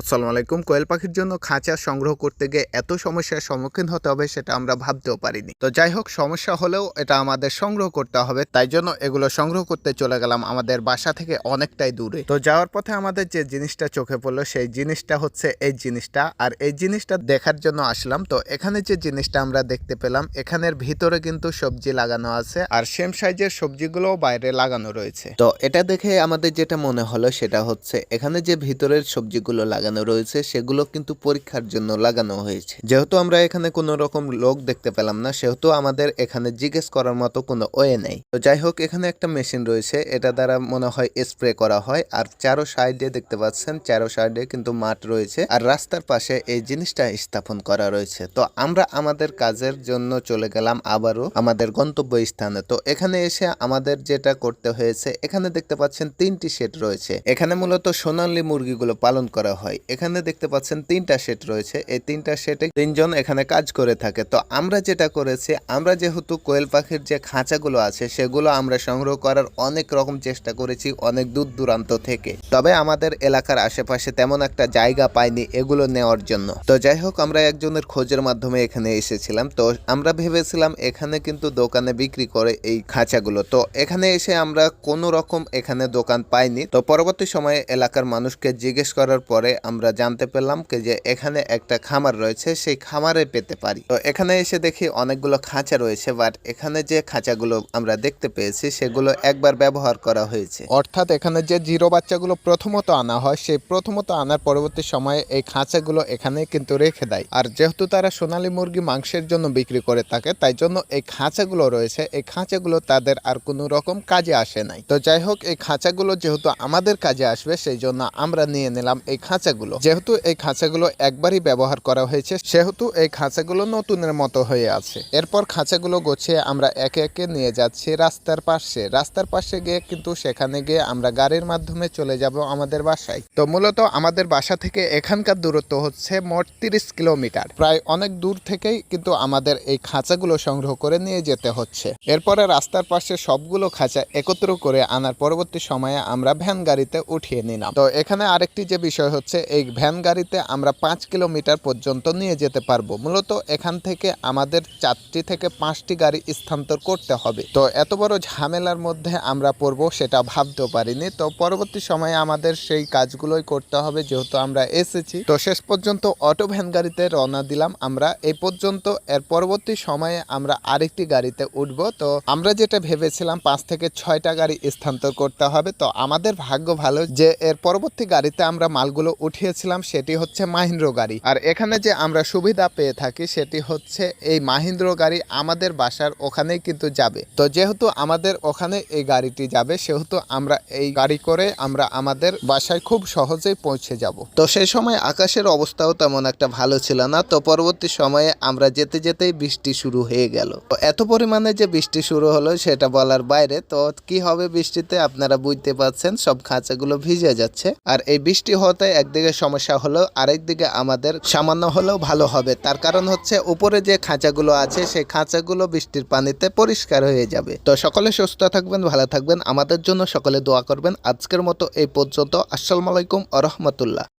আসসালামু আলাইকুম। কোয়েল পাখির জন্য খাঁচা সংগ্রহ করতে গিয়ে এত সমস্যার সম্মুখীন হতে হবে সেটা আমরা ভাবতেও পারিনি। তো যাই হোক, সমস্যা হলেও এটা আমাদের সংগ্রহ করতে হবে। তাই জন্য এগুলো সংগ্রহ করতে চলে গেলাম আমাদের বাসা থেকে অনেকটাই দূরে। তো যাওয়ার পথে আমাদের যে জিনিসটা চোখে পড়ল, সেই জিনিসটা হচ্ছে এই জিনিসটা। আর এই জিনিসটা দেখার জন্য আসলাম। তো এখানে যে জিনিসটা আমরা দেখতে পেলাম, এখানের ভিতরে কিন্তু সবজি লাগানো আছে আর সেম সাইজের সবজিগুলোও বাইরে লাগানো রয়েছে। তো এটা দেখে আমাদের যেটা মনে হলো সেটা হচ্ছে, এখানে যে ভিতরের সবজিগুলো লাগানো রয়েছে, সেগুলো কিন্তু পরীক্ষার জন্য লাগানো হয়েছে। যেহেতু আমরা এখানে কোনো রকম লোক দেখতে পেলাম না, সেহেতু আমাদের এখানে জিজ্ঞেস করার মতো কোনো ওয়ে নেই। তো যাই হোক, এখানে একটা মেশিন রয়েছে, এটা দ্বারা মনে হয় স্প্রে করা হয়, আর চারো সাইডে দেখতে পাচ্ছেন, চারো সাইডে কিন্তু মাঠ রয়েছে, আর রাস্তার পাশে এই জিনিসটা স্থাপন করা রয়েছে। তো আমরা আমাদের কাজের জন্য চলে গেলাম আবারও আমাদের গন্তব্য স্থানে তো এখানে এসে আমাদের যেটা করতে হয়েছে, এখানে দেখতে পাচ্ছেন তিনটি সেট রয়েছে। এখানে মূলত সোনালী মুরগিগুলো পালন করা হয়। এখানে দেখতে পাচ্ছেন তিনটা সেট রয়েছে। এই তিনটা সেটে তিনজন এখানে কাজ করে থাকে। তো আমরা যেটা করেছি, আমরা যেহেতু কোয়েল পাখির যে খাঁচাগুলো আছে, সেগুলো আমরা সংগ্রহ করার অনেক রকম চেষ্টা করেছি অনেক দূর দূরান্ত থেকে। তবে আমাদের এলাকার আশেপাশে তেমন একটা জায়গা পাইনি এগুলো নেওয়ার জন্য। তো যাই হোক, আমরা একজনের খোঁজের মাধ্যমে এখানে এসেছিলাম। তো আমরা ভেবেছিলাম এখানে কিন্তু দোকানে বিক্রি করে এই খাঁচাগুলো। তো এখানে এসে আমরা কোনো রকম এখানে দোকান পাইনি। তো পরবর্তী সময়ে এলাকার মানুষকে জিজ্ঞেস করার পরে আমরা জানতে পেলাম যে এখানে একটা খামার রয়েছে, সেই খামারে পেতে পারি। তো এখানে এসে দেখি অনেকগুলো খাঁচা রয়েছে বাট এখানে যে খাঁচাগুলো আমরা দেখতে পেয়েছি, সেগুলো একবার ব্যবহার করা হয়েছে। অর্থাৎ এখানে যে জিরো বাচ্চাগুলো প্রথমত আনা হয়, সেই প্রথমত আনার পরবর্তী সময়ে এই খাঁচাগুলো এখানে কিন্তু রেখে দেয়। আর যেহেতু তারা সোনালী মুরগি মাংসের জন্য বিক্রি করে থাকে, তাই জন্য এই খাঁচাগুলো রয়েছে। এই খাঁচাগুলো তাদের আর কোনো রকম কাজে আসে নাই। তো যাই হোক, এই খাঁচাগুলো যেহেতু আমাদের কাজে আসবে, সেই জন্য আমরা নিয়ে নিলাম এই খাঁচাগুলো। যেহেতু এই খাঁচাগুলো একবারই ব্যবহার করা হয়েছে, সেহেতু এই খাঁচাগুলো নতুনের মতো হয়ে আছে। এরপর খাঁচাগুলো গোছিয়ে আমরা একে একে নিয়ে যাচ্ছি রাস্তার পাশে। রাস্তার পাশে গিয়ে কিন্তু সেখানে গিয়ে আমরা গাড়ির মাধ্যমে চলে যাব আমাদের বাসায়। তো মূলত আমাদের বাসা থেকে এখানকার দূরত্ব হচ্ছে মোট তিরিশ কিলোমিটার। প্রায় অনেক দূর থেকেই কিন্তু আমাদের এই খাঁচাগুলো সংগ্রহ করে নিয়ে যেতে হচ্ছে। এরপরে রাস্তার পাশে সবগুলো খাঁচা একত্র করে আনার পরবর্তী সময়ে আমরা ভ্যান গাড়িতে উঠিয়ে নিলাম। তো এখানে আরেকটি যে বিষয় হচ্ছে এই ভ্যান গাড়িতে আমরা পাঁচ কিলোমিটার পর্যন্ত নিয়ে যেতে পারব। মূলত এখান থেকে আমাদের চারটি থেকে পাঁচটি গাড়ি স্থানান্তর করতে হবে। তো এত বড় ঝামেলার মধ্যে আমরা পড়ব সেটা ভাবতেও পারিনি। তো পরবর্তী সময়ে আমাদের সেই কাজগুলোই করতে হবে, যেহেতু আমরা এসেছি। তো শেষ পর্যন্ত অটো ভ্যান গাড়িতে রওনা দিলাম আমরা। এই পর্যন্ত এর পরবর্তী সময়ে আমরা আরেকটি গাড়িতে উঠবো। তো আমরা যেটা ভেবেছিলাম, পাঁচ থেকে ছয়টা গাড়ি স্থানান্তর করতে হবে। তো আমাদের ভাগ্য ভালো যে এর পরবর্তী গাড়িতে আমরা মালগুলো উঠিয়েছিলাম সেটি হচ্ছে মাহিন্দ্র গাড়ি। আর এখানে যে আমরা সুবিধা পেয়ে থাকি সেটি হচ্ছে এই মাহিন্দ্র গাড়ি আমাদের বাসার ওখানেই কিন্তু যাবে। তো যেহেতু আমাদের ওখানে এই গাড়িটি যাবে, সেহেতু আমরা এই গাড়ি করে আমরা আমাদের বাসায় খুব সহজেই পৌঁছে যাব। তো সেই সময় আকাশের অবস্থাও তেমন একটা ভালো ছিল না, তো পরবর্তী সময়ে আমরা যেতে যেতেই বৃষ্টি শুরু হয়ে গেল। তো এত পরিমাণে যে বৃষ্টি শুরু হলো সেটা বলার বাইরে, তো কি হবে বৃষ্টিতে আপনারা বুঝতে পারছেন, সব খাঁচাগুলো ভিজে যাচ্ছে। আর এই বৃষ্টি হতে একদিকে সমস্যা হলো আরেকদিকে আমাদের সামান্য হলেও ভালো হবে। তার কারণ হচ্ছে উপরে যে খাঁচাগুলো আছে, সেই খাঁচাগুলো বৃষ্টির পানিতে পরিষ্কার হয়ে যাবে। তো সকলে সুস্থ থাকবেন, ভালো থাকবেন। আমাদের জন্য সকলে দোয়া করবেন। আজকের মতো এই পর্যন্ত। আসসালামু আলাইকুম আ রহমতুল্লাহ।